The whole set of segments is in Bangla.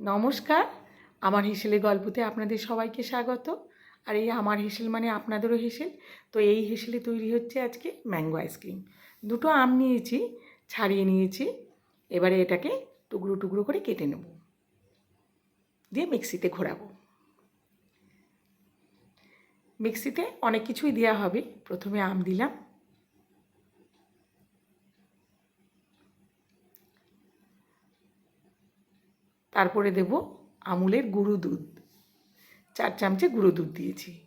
নমস্কার। আমার হেসেলের গল্পতে আপনাদের সবাইকে স্বাগত। আর এই আমার হেসেল মানে আপনাদেরও হেসেল। তো এই হেসেলে তৈরি হচ্ছে আজকে ম্যাঙ্গো আইসক্রিম। দুটো আম নিয়েছি, ছাড়িয়ে নিয়েছি। এবারে এটাকে টুকরো টুকরো করে কেটে নেব। দিয়ে মিক্সিতে ঘোরাবো। মিক্সিতে অনেক কিছুই দেওয়া হবে। প্রথমে আম দিলাম। তারপরে দেব আমুলের গুঁড়ো দুধ। চার চামচে গুঁড়ো দুধ দিয়েছি।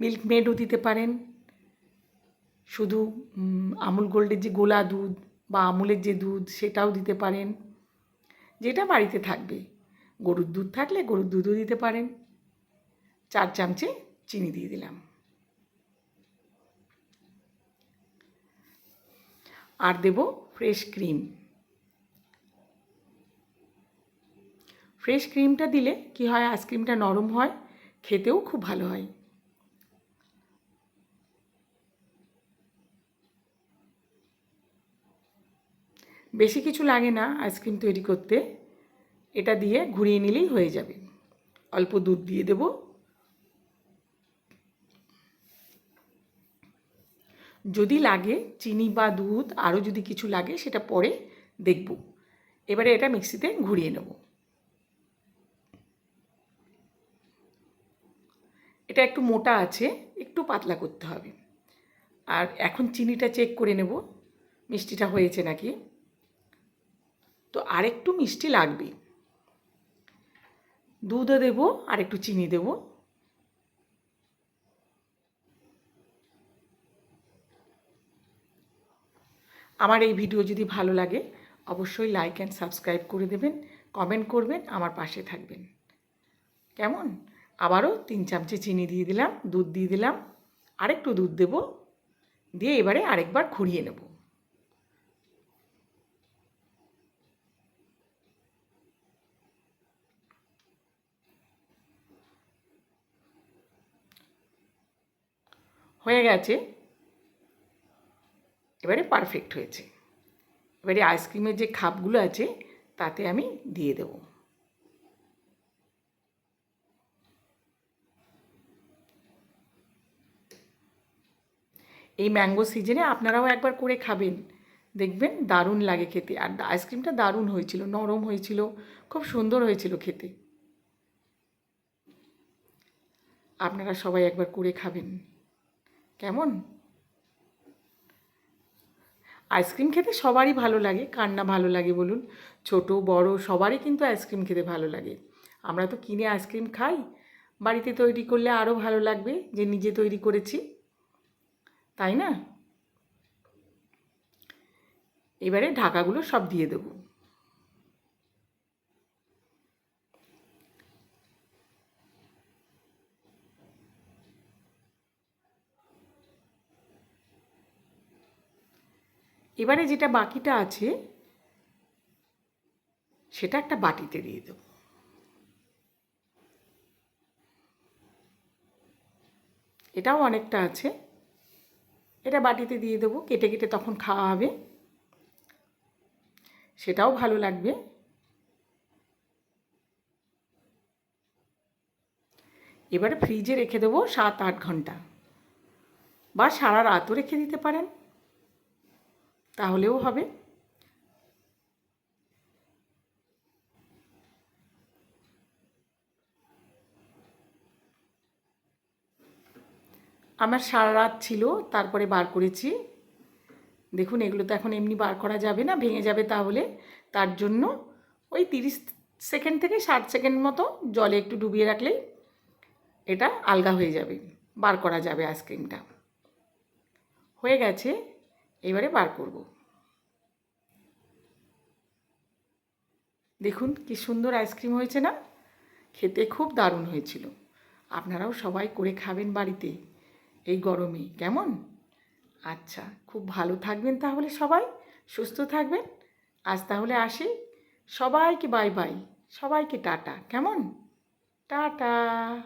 মিল্ক মেডও দিতে পারেন। শুধু আমুল গোল্ডের যে গোলা দুধ বা আমুলের যে দুধ সেটাও দিতে পারেন। যেটা বাড়িতে থাকবে। গরুর দুধ থাকলে গরুর দুধও দিতে পারেন। চার চামচে চিনি দিয়ে দিলাম। আর দেব ফ্রেশ ক্রিম। ফ্রেশ ক্রিমটা দিলে কি হয় আইসক্রিমটা নরম হয়, খেতেও খুব ভালো হয়। বেশি কিছু লাগে না আইসক্রিম তৈরি করতে। এটা দিয়ে ঘুরিয়ে নিলেই হয়ে যাবে। অল্প দুধ দিয়ে দেব। যদি লাগে চিনি বা দুধ, আরও যদি কিছু লাগে সেটা পরে দেখব। এবারে এটা মিক্সিতে ঘুরিয়ে নেব। এটা একটু মোটা আছে, একটু পাতলা করতে হবে। আর এখন চিনিটা চেক করে নেব, মিষ্টিটা হয়েছে নাকি। তো আরেকটু মিষ্টি লাগবে। দুধও দেব আর একটু চিনি দেব। আমার এই ভিডিও যদি ভালো লাগে, অবশ্যই লাইক অ্যান্ড সাবস্ক্রাইব করে দেবেন কমেন্ট করবেন, আমার পাশে থাকবেন। কেমন? আবারও তিন চামচে চিনি দিয়ে দিলাম, দুধ দিয়ে দিলাম, আরেকটু দুধ দেব, দিয়ে এবারে আরেকবার ঘুরিয়ে নেব। হয়ে গেছে। এবারে পারফেক্ট হয়েছে। এবারে আইসক্রিমের যে খাপগুলো আছে, তাতে আমি দিয়ে দেবো। এই ম্যাঙ্গো সিজনে আপনারাও একবার করে খাবেন। দেখবেন দারুণ লাগে খেতে। আর আইসক্রিমটা দারুণ হয়েছিল, নরম হয়েছিল, খুব সুন্দর হয়েছিল খেতে। আপনারা সবাই একবার করে খাবেন। কেমন? আইসক্রিম খেতে সবারই ভালো লাগে, কার না ভালো লাগে বলুন? ছোট, বড়, সবারই কিন্তু আইসক্রিম খেতে ভালো লাগে। আমরা তো কিনে আইসক্রিম খাই, বাড়িতে তৈরি করলে আরও ভালো লাগবে, যে নিজে তৈরি করেছি। তাই না? এবারে ঢাকাগুলো সব দিয়ে দেব। এবারে যেটা বাকিটা আছে, সেটা একটা বাটিতে দিয়ে দেব। এটাও অনেকটা আছে। এটা বাটিতে দিয়ে দেবো, কেটে কেটে তখন খাওয়া হবে। সেটাও ভালো লাগবে। এবারে ফ্রিজে রেখে দেবো সাত আট ঘণ্টা বা সারা রাতও রেখে দিতে পারেন। তাহলেও হবে। আমার সারা রাত ছিল, তারপরে বার করেছি। দেখুন, এগুলো তো এখন এমনি বার করা যাবে না, ভেঙে যাবে তাহলে। তার জন্য ওই তিরিশ সেকেন্ড থেকে ষাট সেকেন্ড মতো জলে একটু ডুবিয়ে রাখলেই এটা আলগা হয়ে যাবে, বার করা যাবে আইসক্রিমটা হয়ে গেছে, এবারে বার করব। দেখুন, কি সুন্দর আইসক্রিম হয়েছে না? খেতে খুব দারুণ হয়েছিল। আপনারাও সবাই করে খাবেন বাড়িতে। এই গরমে কেমন? আচ্ছা খুব ভালো থাকবেন তাহলে সবাই, সুস্থ থাকবেন। আজ তাহলে আসি। সবাইকে বাই বাই সবাইকে টাটা। কেমন? টাটা।